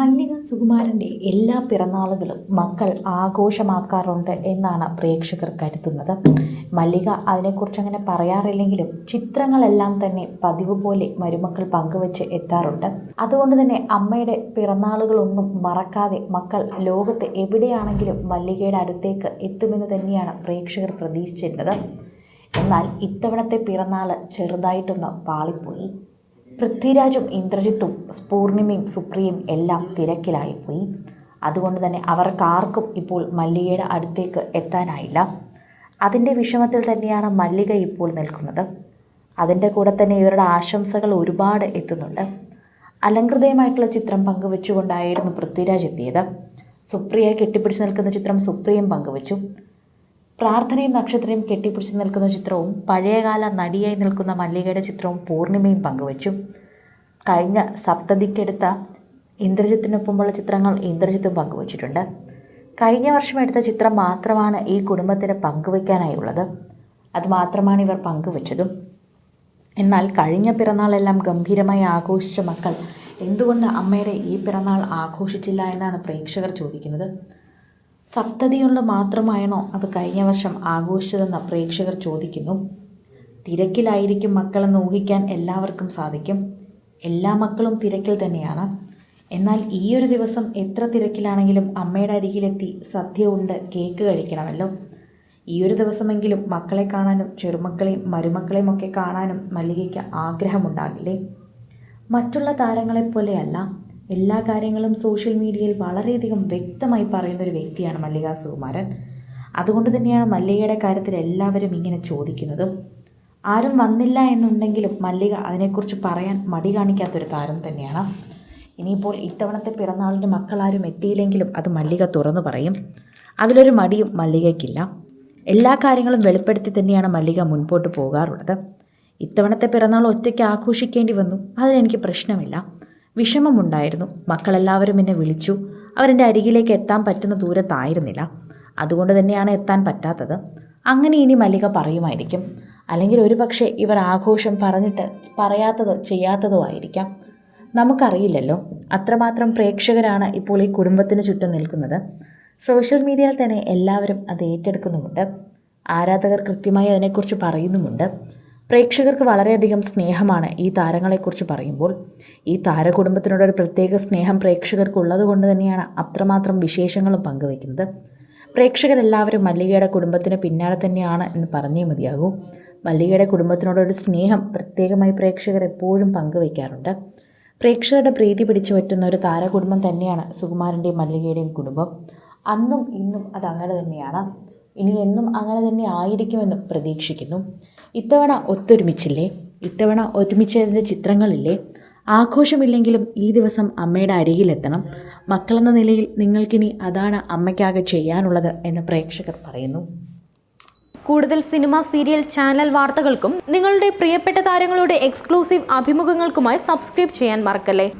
മല്ലിക സുകുമാരന്റെ എല്ലാ പിറന്നാളുകളും മക്കൾ ആഘോഷമാക്കാറുണ്ട് എന്നാണ് പ്രേക്ഷകർ കരുതുന്നത്. മല്ലിക അതിനെക്കുറിച്ച് അങ്ങനെ പറയാറില്ലെങ്കിലും ചിത്രങ്ങളെല്ലാം തന്നെ പതിവ് പോലെ മരുമക്കൾ പങ്കുവച്ച് എത്താറുണ്ട്. അതുകൊണ്ട് തന്നെ അമ്മയുടെ പിറന്നാളുകളൊന്നും മറക്കാതെ മക്കൾ ലോകത്ത് എവിടെയാണെങ്കിലും മല്ലികയുടെ അടുത്തേക്ക് എത്തുമെന്ന് തന്നെയാണ് പ്രേക്ഷകർ പ്രതീക്ഷിച്ചിരുന്നത്. എന്നാൽ ഇത്തവണത്തെ പിറന്നാൾ ചെറുതായിട്ടൊന്ന് പാളിപ്പോയി. പൃഥ്വിരാജും ഇന്ദ്രജിത്തും പൂർണിമയും സുപ്രിയയും എല്ലാം തിരക്കിലായിപ്പോയി. അതുകൊണ്ട് തന്നെ അവർക്കാർക്കും ഇപ്പോൾ മല്ലികയുടെ അടുത്തേക്ക് എത്താനായില്ല. അതിന്റെ വിഷമത്തിൽ തന്നെയാണ് മല്ലിക ഇപ്പോൾ നിൽക്കുന്നത്. അതിന്റെ കൂടെ തന്നെ ഇവരുടെ ആശംസകൾ ഒരുപാട് എത്തുന്നുണ്ട്. അലങ്കൃതയുമായിട്ടുള്ള ചിത്രം പങ്കുവെച്ചുകൊണ്ടായിരുന്നു പൃഥ്വിരാജ് എത്തിയത്. സുപ്രിയയെ കെട്ടിപ്പിടിച്ച് നിൽക്കുന്ന ചിത്രം സുപ്രിയയും പങ്കുവച്ചു. പ്രാർത്ഥനയും നക്ഷത്രയും കെട്ടിപ്പിടിച്ച് നിൽക്കുന്ന ചിത്രവും പഴയകാല നടിയായി നിൽക്കുന്ന മല്ലികയുടെ ചിത്രവും പൂർണിമയും പങ്കുവച്ചു. കഴിഞ്ഞ സപ്തതിക്കെടുത്ത ഇന്ദ്രജിത്തിനൊപ്പമുള്ള ചിത്രങ്ങൾ ഇന്ദ്രജിത്തും പങ്കുവച്ചിട്ടുണ്ട്. കഴിഞ്ഞ വർഷം എടുത്ത ചിത്രം മാത്രമാണ് ഈ കുടുംബത്തിന് പങ്കുവയ്ക്കാനായുള്ളത്. അത് മാത്രമാണ് ഇവർ പങ്കുവച്ചതും. എന്നാൽ കഴിഞ്ഞ പിറന്നാളെല്ലാം ഗംഭീരമായി ആഘോഷിച്ച മക്കൾ എന്തുകൊണ്ട് അമ്മയുടെ ഈ പിറന്നാൾ ആഘോഷിച്ചില്ല എന്നാണ് പ്രേക്ഷകർ ചോദിക്കുന്നത്. സപ്തതിയുള്ള മാത്രമായണോ അത് കഴിഞ്ഞ വർഷം ആഘോഷിച്ചതെന്ന് പ്രേക്ഷകർ ചോദിക്കുന്നു. തിരക്കിലായിരിക്കും മക്കളെന്ന് ഊഹിക്കാൻ എല്ലാവർക്കും സാധിക്കും. എല്ലാ മക്കളും തിരക്കിൽ തന്നെയാണ്. എന്നാൽ ഈ ഒരു ദിവസം എത്ര തിരക്കിലാണെങ്കിലും അമ്മയുടെ അരികിലെത്തി സദ്യ ഉണ്ട് കേക്ക് കഴിക്കണമല്ലോ. ഈ ഒരു ദിവസമെങ്കിലും മക്കളെ കാണാനും ചെറുമക്കളെയും മരുമക്കളെയും ഒക്കെ കാണാനും മല്ലികയ്ക്ക് ആഗ്രഹമുണ്ടാകില്ലേ? മറ്റുള്ള താരങ്ങളെപ്പോലെയല്ല. എല്ലാ കാര്യങ്ങളും സോഷ്യൽ മീഡിയയിൽ വളരെയധികം വ്യക്തമായി പറയുന്ന ഒരു വ്യക്തിയാണ് മല്ലിക സുകുമാരൻ. അതുകൊണ്ട് തന്നെയാണ് മല്ലികയുടെ കാര്യത്തിൽ എല്ലാവരും ഇങ്ങനെ ചോദിക്കുന്നതും. ആരും വന്നില്ല എന്നുണ്ടെങ്കിലും മല്ലിക അതിനെക്കുറിച്ച് പറയാൻ മടി കാണിക്കാത്തൊരു താരം തന്നെയാണ്. ഇനിയിപ്പോൾ ഇത്തവണത്തെ പിറന്നാളിന് മക്കളാരും എത്തിയില്ലെങ്കിലും അത് മല്ലിക തുറന്നു പറയും. അതിലൊരു മടിയും മല്ലികയ്ക്കില്ല. എല്ലാ കാര്യങ്ങളും വെളിപ്പെടുത്തി തന്നെയാണ് മല്ലിക മുൻപോട്ട് പോകാറുള്ളത്. ഇത്തവണത്തെ പിറന്നാൾ ഒറ്റയ്ക്ക് ആഘോഷിക്കേണ്ടി വന്നു. അതിലെനിക്ക് പ്രശ്നമില്ല. വിഷമമുണ്ടായിരുന്നു. മക്കളെല്ലാവരും എന്നെ വിളിച്ചു. അവരെന്റെ അരികിലേക്ക് എത്താൻ പറ്റുന്ന ദൂരത്തായിരുന്നില്ല. അതുകൊണ്ട് തന്നെയാണ് എത്താൻ പറ്റാത്തത്. അങ്ങനെ ഇനി മല്ലിക പറയുമായിരിക്കും. അല്ലെങ്കിൽ ഒരു പക്ഷേ ഇവർ ആഘോഷം പറഞ്ഞിട്ട് പറയാത്തതോ ചെയ്യാത്തതോ ആയിരിക്കാം. നമുക്കറിയില്ലല്ലോ. അത്രമാത്രം പ്രേക്ഷകരാണ് ഇപ്പോൾ ഈ കുടുംബത്തിന് ചുറ്റും നിൽക്കുന്നത്. സോഷ്യൽ മീഡിയയിൽ തന്നെ എല്ലാവരും അത് ഏറ്റെടുക്കുന്നുമുണ്ട്. ആരാധകർ കൃത്യമായി അതിനെക്കുറിച്ച് പറയുന്നുമുണ്ട്. പ്രേക്ഷകർക്ക് വളരെയധികം സ്നേഹമാണ് ഈ താരങ്ങളെക്കുറിച്ച് പറയുമ്പോൾ. ഈ താരകുടുംബത്തിനോടൊരു പ്രത്യേക സ്നേഹം പ്രേക്ഷകർക്കുള്ളത് കൊണ്ട് തന്നെയാണ് അത്രമാത്രം വിശേഷങ്ങളും പങ്കുവയ്ക്കുന്നത്. പ്രേക്ഷകരെല്ലാവരും മല്ലികയുടെ കുടുംബത്തിന് പിന്നാലെ തന്നെയാണ് എന്ന് പറഞ്ഞേ മതിയാകൂ. മല്ലികയുടെ കുടുംബത്തിനോടൊരു സ്നേഹം പ്രത്യേകമായി പ്രേക്ഷകർ എപ്പോഴും പങ്കുവയ്ക്കാറുണ്ട്. പ്രേക്ഷകരുടെ പ്രീതി പിടിച്ചു പറ്റുന്ന ഒരു താരകുടുംബം തന്നെയാണ് സുകുമാരന്റെയും മല്ലികയുടെയും കുടുംബം. അന്നും ഇന്നും അതങ്ങനെ തന്നെയാണ്. ഇനി എന്നും അങ്ങനെ തന്നെ ആയിരിക്കുമെന്ന് പ്രതീക്ഷിക്കുന്നു. ഇത്തവണ ഒത്തൊരുമിച്ചില്ലേ? ഇത്തവണ ഒരുമിച്ചതിന്റെ ചിത്രങ്ങളില്ലേ? ആഘോഷമില്ലെങ്കിലും ഈ ദിവസം അമ്മയുടെ അരികിലെത്തണം. മക്കളെന്ന നിലയിൽ നിങ്ങൾക്കിനി അതാണ് അമ്മയ്ക്കാകെ ചെയ്യാനുള്ളത് എന്ന് പ്രേക്ഷകർ പറയുന്നു. കൂടുതൽ സിനിമ സീരിയൽ ചാനൽ വാർത്തകൾക്കും നിങ്ങളുടെ പ്രിയപ്പെട്ട താരങ്ങളുടെ എക്സ്ക്ലൂസീവ് അഭിമുഖങ്ങൾക്കുമായി സബ്സ്ക്രൈബ് ചെയ്യാൻ മറക്കല്ലേ?